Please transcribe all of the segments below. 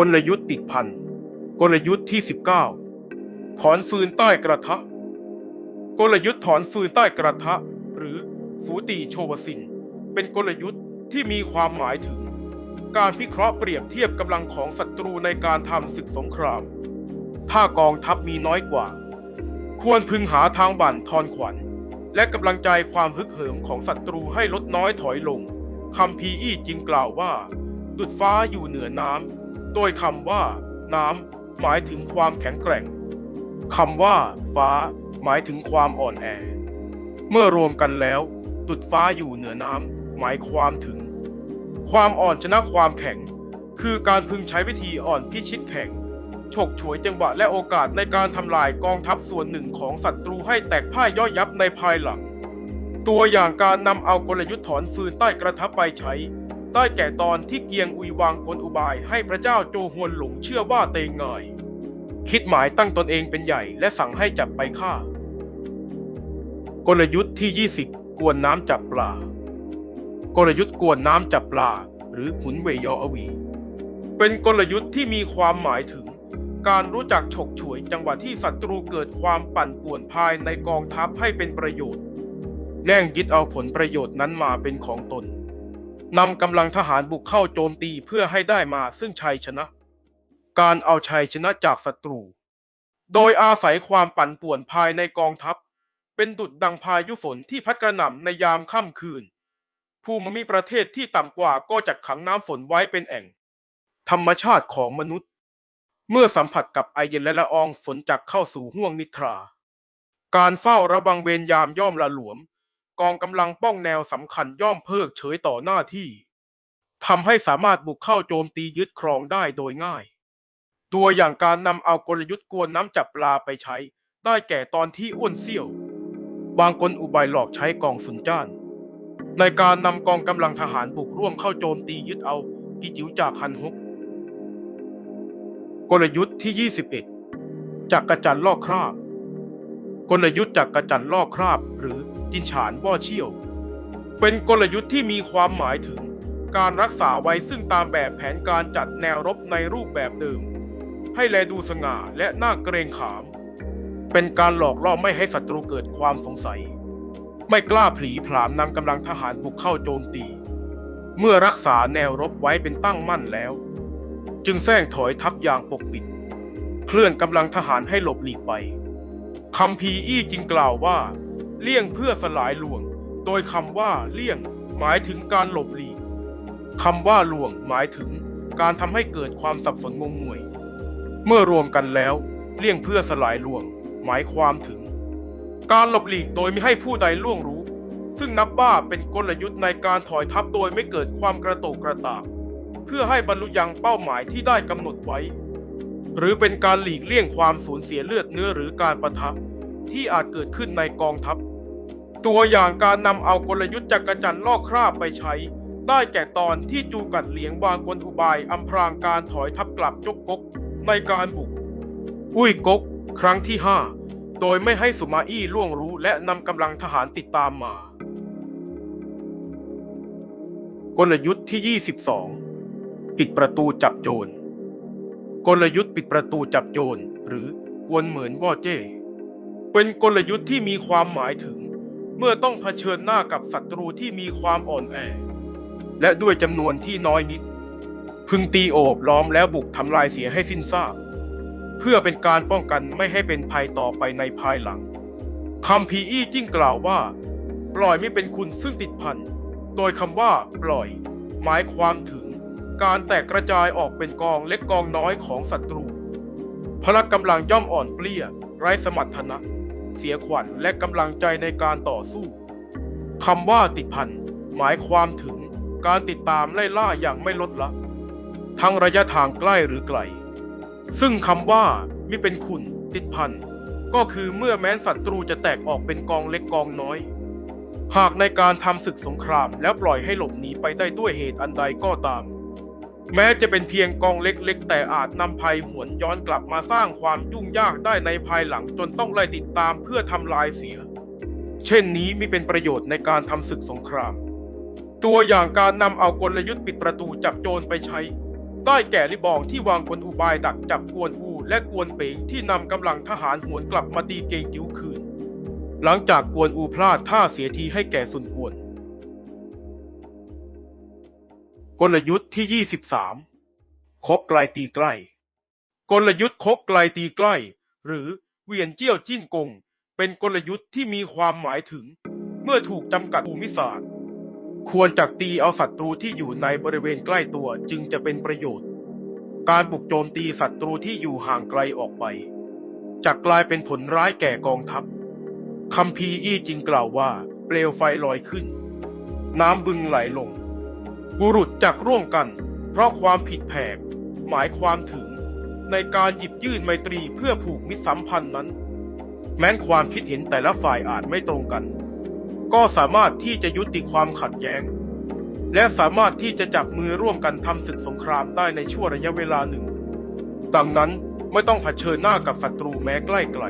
กลยุทธ์ติดพัน กลยุทธ์ที่ 19 ถอนฟืนใต้กระทะ กลยุทธ์ถอนฟืนใต้กระทะ หรือสูติโชวสิน เป็นกลยุทธ์ที่มีความหมายถึง การพิเคราะห์เปรียบเทียบกำลังของศัตรูในการทำศึกสงคราม ถ้ากองทัพมีน้อยกว่า ควรพึงหาทางบั่นทอนขวัญ และกำลังใจความฮึกเหิมของศัตรูให้ลดน้อยถอยลงคำพีอี้จึงกล่าวว่า ดุดฟ้าอยู่เหนือน้ำโดยคำว่า น้ำหมายถึงความแข็งแกร่งคำว่า ฟ้า หมายถึงความอ่อนแอ เมื่อรวมกันแล้ว ดุดฟ้าอยู่เหนือน้ำหมายความถึง ความอ่อนชนะความแข็ง คือการพึงใช้วิธีอ่อนพิชิตแข็งฉกฉวยจังหวะและโอกาสในการทำลายกองทัพส่วนหนึ่งของศัตรูให้แตกพ่ายย่อยยับในภายหลัง ตัวอย่างการนำเอากลยุทธ์ถอนฟืนใต้กระทะไปใช้ ได้แก่ตอนที่เกียงอุยวางกลอุบายให้พระเจ้าโจฮวนหลงเชื่อว่าเตงเงยคิดหมายตั้งตนเองเป็นใหญ่และสั่งให้จับไปฆ่า กลยุทธ์ที่ 20 กวนน้ำจับปลา กลยุทธ์กวนน้ำจับปลา หรือหุนเวยออวี เป็นกลยุทธ์ที่มีความหมายถึง การรู้จักฉกฉวยจังหวะที่ศัตรูเกิดความปั่นป่วนภายในกองทัพให้เป็นประโยชน์แย่งยึดเอาผลประโยชน์นั้นมาเป็นของตน นำกำลังทหารบุกเข้าโจมตีเพื่อให้ได้มาซึ่งชัยชนะ การเอาชัยชนะจากศัตรู โดยอาศัยความปั่นป่วนภายในกองทัพ เป็นดุจดังพายุฝนที่พัดกระหน่ำในยามค่ำคืน ภูมิมีประเทศที่ต่ำกว่าก็จัดขังน้ำฝนไว้เป็นแอ่ง ธรรมชาติของมนุษย์ เมื่อสัมผัสกับไอเย็นและละอองฝนจักเข้าสู่ห้วงนิทรา การเฝ้าระวังเวรยามย่อมละหลวม กองกำลังป้องแนวสำคัญย่อมเพิกเฉยต่อหน้าที่ทำให้สามารถบุกเข้าโจมตียึดครองได้โดยง่าย ตัวอย่างการนำเอากลยุทธ์กวนน้ำจับปลาไปใช้ ได้แก่ตอนที่อ้วนเซี่ยววางกลอุบายหลอกใช้กองสุนจ้าน ในการนำกองกำลังทหารบุกร่วมเข้าโจมตียึดเอากิจิวจากฮันฮกกลยุทธ์ที่ 21จักกระจันลอกคราบ กลยุทธ์จักกระจันลอกคราบหรือ จินฉานว่อเชี่ยว เป็นกลยุทธ์ที่มีความหมายถึง การรักษาไว้ซึ่งตามแบบแผนการจัดแนวรบในรูปแบบเดิม ให้แลดูสง่าและน่าเกรงขาม เป็นการหลอกล่อไม่ให้ศัตรูเกิดความสงสัย ไม่กล้าผลีผลามนำกำลังทหารบุกเข้าโจมตี เมื่อรักษาแนวรบไว้เป็นตั้งมั่นแล้ว จึงแซงถอยทัพอย่างปกปิด เคลื่อนกำลังทหารให้หลบหลีกไปคำพีอี้จึงกล่าวว่า เลี่ยงเพื่อสลายลวง โดยคำว่าเลี่ยงหมายถึงการหลบหลีกคำว่าลวงหมายถึงการทำให้เกิดความสับสนงงงวย เมื่อรวมกันแล้ว เลี่ยงเพื่อสลายลวง หมายความถึง การหลบหลีกโดยไม่ให้ผู้ใดล่วงรู้ ซึ่งนับว่าเป็นกลยุทธ์ในการถอยทัพโดยไม่เกิดความกระโตกกระตากเพื่อให้บรรลุยังเป้าหมายที่ได้กำหนดไว้ หรือเป็นการหลีกเลี่ยงความสูญเสียเลือดเนื้อหรือการประทะ ที่อาจเกิดขึ้นในกองทัพ ตัวอย่างการนำเอากลยุทธ์จักรจันทร์ลอกคราบไปใช้ ได้แก่ตอนที่จูกัดเหลียงวางกลอุบายอำพรางการถอยทัพกลับจกกกในการบุก อุ้ยกก ครั้งที่ 5 โดยไม่ให้สุมาอี้ล่วงรู้และนำกำลังทหารติดตามมา กลยุทธ์ที่ 22 ปิดประตูจับโจรกลยุทธ์ปิดประตูจับโจรหรือกวนเหมือนว่อเจ้ เป็นกลยุทธ์ที่มีความหมายถึง เมื่อต้องเผชิญหน้ากับศัตรูที่มีความอ่อนแอ และด้วยจำนวนที่น้อยนิด พึงตีโอบล้อมแล้วบุกทำลายเสียให้สิ้นซากเพื่อเป็นการป้องกันไม่ให้เป็นภัยต่อไปในภายหลังคำพีอี้จิ้งกล่าวว่า ปล่อยไม่เป็นคุณซึ่งติดพัน โดยคำว่า ปล่อย หมายความถึง การแตกกระจายออกเป็นกองเล็กกองน้อยของศัตรู พละกำลังย่อมอ่อนเปลี้ย ไร้สมรรถนะ เสียขวัญและกำลังใจในการต่อสู้คำว่าติดพันหมายความถึงการติดตามไล่ล่าอย่างไม่ลดละทั้งระยะทางใกล้หรือไกล ซึ่งคำว่ามิเป็นคุณติดพันก็คือเมื่อแม้นศัตรูจะแตกออกเป็นกองเล็กกองน้อย หากในการทำศึกสงครามแล้วปล่อยให้หลบหนีไปได้ด้วยเหตุอันใดก็ตาม แม้จะเป็นเพียงกองเล็กๆ แต่อาจนำภัยหวนย้อนกลับมาสร้างความยุ่งยากได้ในภายหลังจนต้องไล่ติดตามเพื่อทำลายเสีย เช่นนี้มิเป็นประโยชน์ในการทำศึกสงคราม ตัวอย่างการนำเอากลยุทธ์ปิดประตูจับโจรไปใช้ ได้แก่ลิบองที่วางกลอุบายดักจับกวนอูและกวนเป๋งที่นำกำลังทหารหวนกลับมาตีเกงจิ๋วคืน หลังจากกวนอูพลาดท่าเสียทีให้แก่ซุนกวน กลยุทธ์ที่ 23 คบไกลตีใกล้ กลยุทธ์คบไกลตีใกล้ หรือเวียนเจี้ยวจิ้นกง เป็นกลยุทธ์ที่มีความหมายถึง เมื่อถูกจำกัดภูมิศาสตร์ ควรจักตีเอาศัตรูที่อยู่ในบริเวณใกล้ตัวจึงจะเป็นประโยชน์ การบุกโจมตีศัตรูที่อยู่ห่างไกลออกไปจะกลายเป็นผลร้ายแก่กองทัพคัมภีอี้จึงกล่าวว่า เปลวไฟลอยขึ้น น้ำบึงไหลลง บุรุษจักร่วมกัน เพราะความผิดแผก หมายความถึง ในการหยิบยื่นไมตรีเพื่อผูกมิตรสัมพันธ์นั้น แม้นความคิดเห็นแต่ละฝ่ายอาจไม่ตรงกัน ก็สามารถที่จะยุติความขัดแย้ง และสามารถที่จะจับมือร่วมกันทำศึกสงครามได้ในช่วงระยะเวลาหนึ่ง ดังนั้นไม่ต้องเผชิญหน้ากับศัตรูแม้ใกล้ไกล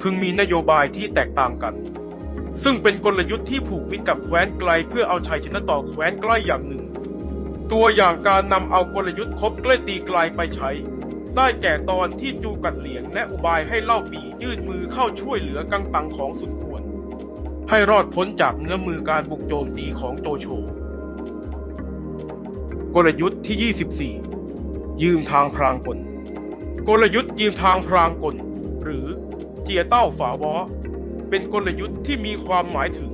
พึงมีนโยบายที่แตกต่างกัน ซึ่งเป็นกลยุทธ์ที่ผูกมิตรกับแคว้นไกลเพื่อเอาชัยชนะต่อแคว้นใกล้อย่างหนึ่ง ตัวอย่างการนำเอากลยุทธ์คบใกล้ตีไกลไปใช้ ได้แก่ตอนที่จูกัดเหลียงและอุบายให้เล่าปียื่นมือเข้าช่วยเหลือกังตังของสุนทวน ให้รอดพ้นจากเงื้อมือการบุกโจมตีของโจโฉกลยุทธ์ที่ 24 ยืมทางพรางกล กลยุทธ์ยืมทางพรางกล หรือเจียเต้าฝาวอ เป็นกลยุทธ์ที่มีความหมายถึง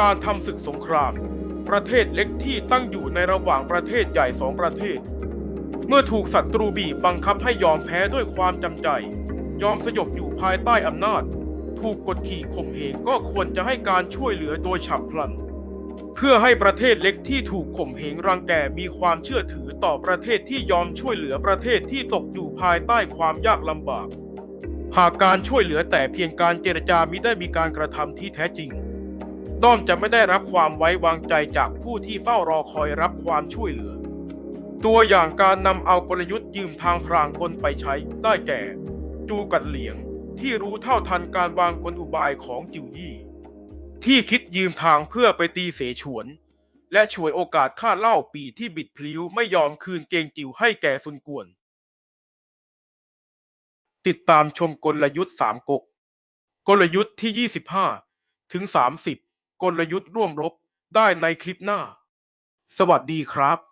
การทำศึกสงคราม ประเทศเล็กที่ตั้งอยู่ในระหว่างประเทศใหญ่สองประเทศ เมื่อถูกศัตรูบีบบังคับให้ยอมแพ้ด้วยความจำใจ ยอมสยบอยู่ภายใต้อำนาจ ถูกกดขี่ข่มเหงก็ควรจะให้การช่วยเหลือโดยฉับพลัน เพื่อให้ประเทศเล็กที่ถูกข่มเหงรังแกมีความเชื่อถือต่อประเทศที่ยอมช่วยเหลือประเทศที่ตกอยู่ภายใต้ความยากลำบาก หากการช่วยเหลือแต่เพียงการเจรจามิได้มีการกระทำที่แท้จริง ด้อมจะไม่ได้รับความไว้วางใจจากผู้ที่เฝ้ารอคอยรับความช่วยเหลือ ตัวอย่างการนำเอากลยุทธ์ยืมทางพรางกลไปใช้ได้แก่ จูกัดเหลียงที่รู้เท่าทันการวางกลอุบายของจิวยี่ ที่คิดยืมทางเพื่อไปตีเสฉวน และฉวยโอกาสฆ่าเล่าปีที่บิดพลิ้วไม่ยอมคืนเกงจิวให้แก่ซุนกวน ติดตามชมกลยุทธ์สามก๊กกลยุทธ์ที่ 25 ถึง 30 กลยุทธ์ร่วมรบได้ในคลิปหน้า สวัสดีครับ